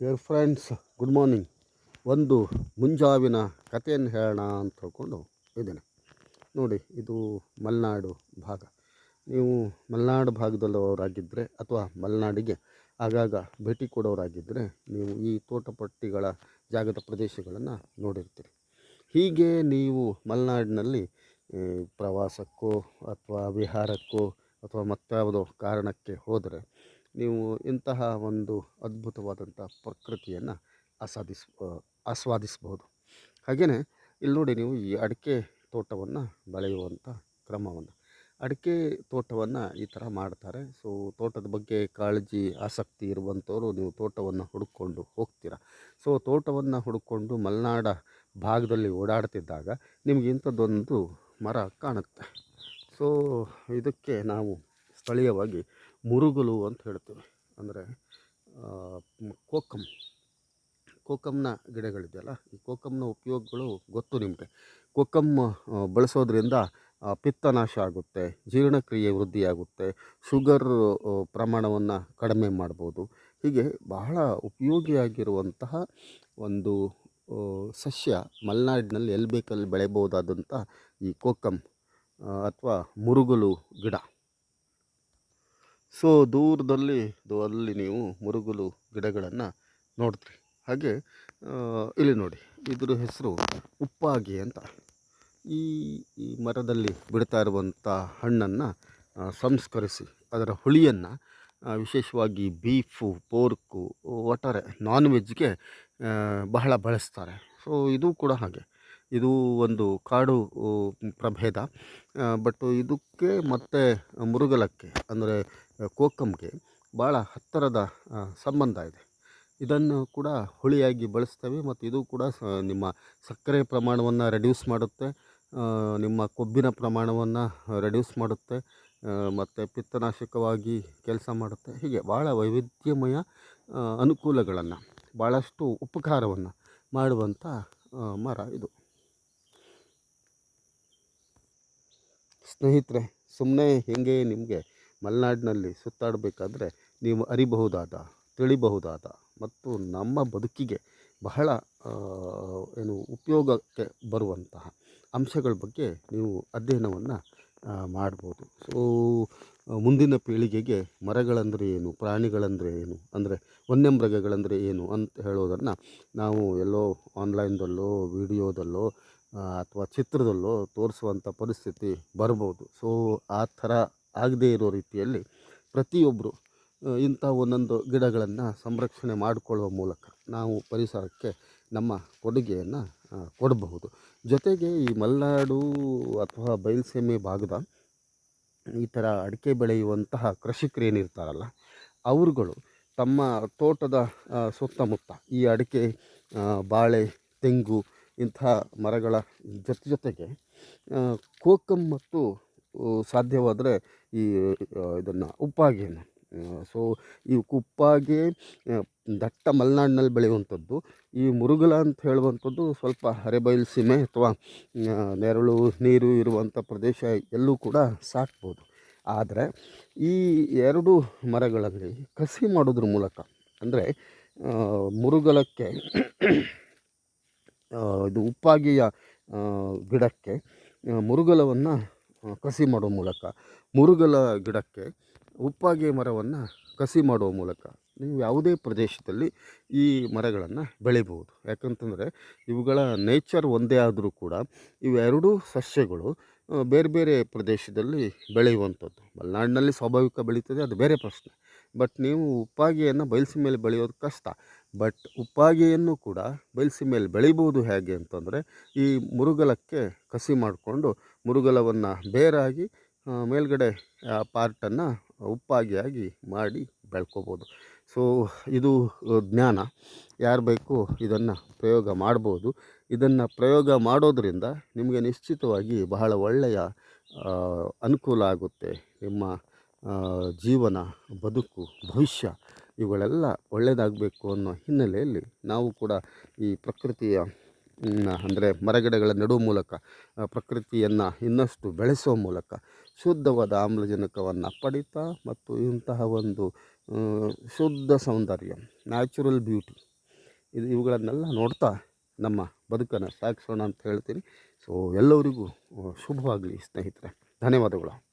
Dear friends good morning ಒಂದು ಮುಂಜಾವಿನ ಕಥೆಯನ್ನು ಹೇಳೋಣ ಅಂತ ಹೇಳ್ಕೊಂಡು ಇದ್ದೇನೆ ನೋಡಿ, ಇದು ಮಲೆನಾಡು ಭಾಗ. ನೀವು ಮಲೆನಾಡು ಭಾಗದಲ್ಲವರಾಗಿದ್ದರೆ ಅಥವಾ ಮಲೆನಾಡಿಗೆ ಆಗಾಗ ಭೇಟಿ ಕೊಡೋರಾಗಿದ್ದರೆ ನೀವು ಈ ತೋಟಪಟ್ಟಿಗಳ ಜಾಗದ ಪ್ರದೇಶಗಳನ್ನು ನೋಡಿರ್ತೀರಿ. ಹೀಗೆ ನೀವು ಮಲೆನಾಡಿನಲ್ಲಿ ಪ್ರವಾಸಕ್ಕೋ ಅಥವಾ ವಿಹಾರಕ್ಕೋ ಅಥವಾ ಮತ್ತಾವುದೋ ಕಾರಣಕ್ಕೆ ಹೋದರೆ ನೀವು ಇಂತಹ ಒಂದು ಅದ್ಭುತವಾದಂಥ ಪ್ರಕೃತಿಯನ್ನು ಆಸ್ವಾದಿಸ್ ಆಸ್ವಾದಿಸ್ಬೋದು ಹಾಗೆಯೇ ಇಲ್ಲಿ ನೋಡಿ ನೀವು ಈ ಅಡಿಕೆ ತೋಟವನ್ನು ಬೆಳೆಯುವಂಥ ಕ್ರಮವನ್ನು. ಅಡಿಕೆ ತೋಟವನ್ನು ಈ ಥರ ಮಾಡ್ತಾರೆ. ಸೊ, ತೋಟದ ಬಗ್ಗೆ ಕಾಳಜಿ, ಆಸಕ್ತಿ ಇರುವಂಥವರು ನೀವು ತೋಟವನ್ನು ಹುಡುಕೊಂಡು ಹೋಗ್ತೀರಾ. ಸೊ, ತೋಟವನ್ನು ಹುಡುಕೊಂಡು ಮಲೆನಾಡ ಭಾಗದಲ್ಲಿ ಓಡಾಡ್ತಿದ್ದಾಗ ನಿಮಗೆ ಇಂಥದ್ದೊಂದು ಮರ ಕಾಣುತ್ತೆ. ಸೊ, ಇದಕ್ಕೆ ನಾವು ಸ್ಥಳೀಯವಾಗಿ ಮುರುಗಲು ಅಂತ ಹೇಳ್ತೀವಿ. ಅಂದರೆ ಕೋಕಮ್ ಕೋಕಮ್ನ ಗಿಡಗಳಿದೆಯಲ್ಲ, ಈ ಕೋಕಮ್ನ ಉಪಯೋಗಗಳು ಗೊತ್ತು ನಿಮಗೆ. ಕೋಕಮ್ ಬಳಸೋದ್ರಿಂದ ಪಿತ್ತನಾಶ ಆಗುತ್ತೆ, ಜೀರ್ಣಕ್ರಿಯೆ ವೃದ್ಧಿಯಾಗುತ್ತೆ, ಶುಗರ್ ಪ್ರಮಾಣವನ್ನು ಕಡಿಮೆ ಮಾಡ್ಬೋದು. ಹೀಗೆ ಬಹಳ ಉಪಯೋಗಿಯಾಗಿರುವಂತಹ ಒಂದು ಸಸ್ಯ ಮಲೆನಾಡಿನಲ್ಲಿ ಎಲ್ಲಿ ಬೇಕಲ್ಲಿ ಬೆಳೆಯಬಹುದಾದಂಥ ಈ ಕೋಕಮ್ ಅಥವಾ ಮುರುಗಲು ಗಿಡ. ಸೊ ದೂರದಲ್ಲಿ ಅಲ್ಲಿ ನೀವು ಮುರುಗಲು ಗಿಡಗಳನ್ನು ನೋಡ್ತೀರಿ. ಹಾಗೆ ಇಲ್ಲಿ ನೋಡಿ, ಇದ್ರ ಹೆಸರು ಉಪ್ಪಾಗಿ ಅಂತ. ಈ ಈ ಮರದಲ್ಲಿ ಬಿಡ್ತಾ ಇರುವಂಥ ಹಣ್ಣನ್ನು ಸಂಸ್ಕರಿಸಿ, ಅದರ ಹುಳಿಯನ್ನು ವಿಶೇಷವಾಗಿ ಬೀಫು, ಪೋರ್ಕು, ಒಟ್ಟಾರೆ ನಾನ್ ವೆಜ್ಗೆ ಬಹಳ ಬಳಸ್ತಾರೆ. ಸೊ ಇದು ಕೂಡ ಹಾಗೆ. ಇದು ಒಂದು ಕಾಡು, ಪ್ರಭೇದ. ಬಟ್ ಇದಕ್ಕೆ ಮತ್ತು ಮುರುಗಲಕ್ಕೆ, ಅಂದರೆ ಕೋಕಮ್ಗೆ ಭಾಳ ಹತ್ತಿರದ ಸಂಬಂಧ ಇದೆ. ಇದನ್ನು ಕೂಡ ಹುಳಿಯಾಗಿ ಬಳಸ್ತೇವೆ ಮತ್ತು ಇದು ಕೂಡ ನಿಮ್ಮ ಸಕ್ಕರೆ ಪ್ರಮಾಣವನ್ನು ರೆಡ್ಯೂಸ್ ಮಾಡುತ್ತೆ ನಿಮ್ಮ ಕೊಬ್ಬಿನ ಪ್ರಮಾಣವನ್ನು ರೆಡ್ಯೂಸ್ ಮಾಡುತ್ತೆ ಮತ್ತು ಪಿತ್ತನಾಶಕವಾಗಿ ಕೆಲಸ ಮಾಡುತ್ತೆ. ಹೀಗೆ ಭಾಳ ವೈವಿಧ್ಯಮಯ ಅನುಕೂಲಗಳನ್ನು ಭಾಳಷ್ಟು ಉಪಕಾರವನ್ನು ಮಾಡುವಂಥ ಮರ ಇದು. ಸ್ನೇಹಿತರೆ ಸುಮ್ಮನೆ ಹೇಗೆ ನಿಮಗೆ ಮಲೆನಾಡಿನಲ್ಲಿ ಸುತ್ತಾಡಬೇಕಾದ್ರೆ ನೀವು ಅರಿಬಹುದಾದ, ತಿಳಿಬಹುದಾದ ಮತ್ತು ನಮ್ಮ ಬದುಕಿಗೆ ಬಹಳ ಏನು ಉಪಯೋಗಕ್ಕೆ ಬರುವಂತಹ ಅಂಶಗಳ ಬಗ್ಗೆ ನೀವು ಅಧ್ಯಯನವನ್ನು ಮಾಡ್ಬೋದು. ಸೊ, ಮುಂದಿನ ಪೀಳಿಗೆಗೆ ಮರಗಳಂದರೆ ಏನು, ಪ್ರಾಣಿಗಳಂದರೆ ಏನು, ಅಂದರೆ ವನ್ಯಮೃಗಗಳಂದರೆ ಏನು ಅಂತ ಹೇಳೋದನ್ನು ನಾವು ಎಲ್ಲೋ ಆನ್ಲೈನ್ದಲ್ಲೋ, ವಿಡಿಯೋದಲ್ಲೋ ಅಥವಾ ಚಿತ್ರದಲ್ಲೋ ತೋರಿಸುವಂಥ ಪರಿಸ್ಥಿತಿ ಬರ್ಬೋದು. ಸೊ, ಆ ಥರ ಆಗದೇ ಇರೋ ರೀತಿಯಲ್ಲಿ ಪ್ರತಿಯೊಬ್ಬರು ಇಂಥ ಒಂದೊಂದು ಗಿಡಗಳನ್ನು ಸಂರಕ್ಷಣೆ ಮಾಡಿಕೊಳ್ಳುವ ಮೂಲಕ ನಾವು ಪರಿಸರಕ್ಕೆ ನಮ್ಮ ಕೊಡುಗೆಯನ್ನು ಕೊಡಬಹುದು. ಜೊತೆಗೆ ಈ ಮಲೆನಾಡು ಅಥವಾ ಬಯಲುಸೀಮೆ ಭಾಗದ ಈ ಥರ ಅಡಿಕೆ ಬೆಳೆಯುವಂತಹ ಕೃಷಿಕರೇನಿರ್ತಾರಲ್ಲ ಅವರುಗಳು ತಮ್ಮ ತೋಟದ ಸುತ್ತಮುತ್ತ ಈ ಅಡಿಕೆ ಬಾಳೆ, ತೆಂಗು ಇಂತಹ ಮರಗಳ ಜೊತೆ ಜೊತೆಗೆ ಕೋಕಮ್ ಮತ್ತು ಸಾಧ್ಯವಾದರೆ ಈ ಇದನ್ನು ಉಪ್ಪಾಗೆಯನ್ನು. ಸೊ ಈ ಉಪ್ಪಾಗೆ ದಟ್ಟ ಮಲೆನಾಡಿನಲ್ಲಿ ಬೆಳೆಯುವಂಥದ್ದು, ಈ ಮುರುಗಲ ಅಂತ ಹೇಳುವಂಥದ್ದು ಸ್ವಲ್ಪ ಅರೆಬಯಲು ಸೀಮೆ ಅಥವಾ ನೆರಳು, ನೀರು ಇರುವಂಥ ಪ್ರದೇಶ ಎಲ್ಲೂ ಕೂಡ ಸಾಕ್ಬೋದು. ಆದರೆ ಈ ಎರಡು ಮರಗಳಲ್ಲಿ ಕಸಿ ಮಾಡೋದ್ರ ಮೂಲಕ, ಅಂದರೆ ಮುರುಗಲಕ್ಕೆ ಇದು ಉಪ್ಪಾಗಿಯ ಗಿಡಕ್ಕೆ ಮುರುಗಲವನ್ನು ಕಸಿ ಮಾಡುವ ಮೂಲಕ, ಮುರುಗಲ ಗಿಡಕ್ಕೆ ಉಪ್ಪಾಗಿ ಮರವನ್ನು ಕಸಿ ಮಾಡುವ ಮೂಲಕ ನೀವು ಯಾವುದೇ ಪ್ರದೇಶದಲ್ಲಿ ಈ ಮರಗಳನ್ನು ಬೆಳಿಬೋದು ಯಾಕಂತಂದರೆ ಇವುಗಳ ನೇಚರ್ ಒಂದೇ ಆದರೂ ಕೂಡ ಇವೆರಡೂ ಸಸ್ಯಗಳು ಬೇರೆ ಬೇರೆ ಪ್ರದೇಶದಲ್ಲಿ ಬೆಳೆಯುವಂಥದ್ದು. ಮಲೆನಾಡಿನಲ್ಲಿ ಸ್ವಾಭಾವಿಕ ಬೆಳೀತದೆ, ಅದು ಬೇರೆ ಪ್ರಶ್ನೆ. ಬಟ್ ನೀವು ಉಪ್ಪಾಗಿಯನ್ನು ಬಯಲ್ಸಿ ಮೇಲೆ ಬೆಳೆಯೋದು ಕಷ್ಟ. ಬಟ್ ಉಪ್ಪಾಗಿಯನ್ನು ಕೂಡ ಬಯಲ್ಸಿ ಮೇಲೆ ಬೆಳಿಬೋದು ಹೇಗೆ ಅಂತಂದರೆ ಈ ಮುರುಗಲಕ್ಕೆ ಕಸಿ ಮಾಡಿಕೊಂಡು ಮುರುಗಲವನ್ನು ಬೇರಾಗಿ ಆ, ಮೇಲ್ಗಡೆ ಪಾರ್ಟನ್ನು ಉಪ್ಪಾಗಿಯಾಗಿ ಮಾಡಿ ಬೆಳ್ಕೋಬೋದು. ಸೊ ಇದು ಆ, ಜ್ಞಾನ. ಯಾರು ಬೇಕು ಇದನ್ನು ಪ್ರಯೋಗ ಮಾಡ್ಬೋದು. ಇದನ್ನು ಪ್ರಯೋಗ ಮಾಡೋದರಿಂದ ನಿಮಗೆ ನಿಶ್ಚಿತವಾಗಿ ಬಹಳ ಒಳ್ಳೆಯ ಆ, ಅನುಕೂಲ ಆಗುತ್ತೆ ನಿಮ್ಮ ಆ, ಜೀವನ, ಬದುಕು, ಭವಿಷ್ಯ ಇವುಗಳೆಲ್ಲ ಒಳ್ಳೆಯದಾಗಬೇಕು ಅನ್ನೋ ಹಿನ್ನೆಲೆಯಲ್ಲಿ ನಾವು ಕೂಡ ಈ ಪ್ರಕೃತಿಯ ಅಂದರೆ ಮರಗಿಡಗಳ ನೆಡುವ ಮೂಲಕ ಪ್ರಕೃತಿಯನ್ನು ಇನ್ನಷ್ಟು ಬೆಳೆಸುವ ಮೂಲಕ ಶುದ್ಧವಾದ ಆಮ್ಲಜನಕವನ್ನು ಪಡಿತಾ ಮತ್ತು ಇಂತಹ ಒಂದು ಶುದ್ಧ ಸೌಂದರ್ಯ, ನ್ಯಾಚುರಲ್ ಬ್ಯೂಟಿ, ಇದು ಇವುಗಳನ್ನೆಲ್ಲ ನೋಡ್ತಾ ನಮ್ಮ ಬದುಕನ್ನು ಸಾಗಿಸೋಣ ಅಂತ ಹೇಳ್ತೀನಿ. ಸೊ, ಎಲ್ಲರಿಗೂ ಶುಭವಾಗಲಿ ಸ್ನೇಹಿತರೆ. ಧನ್ಯವಾದಗಳು.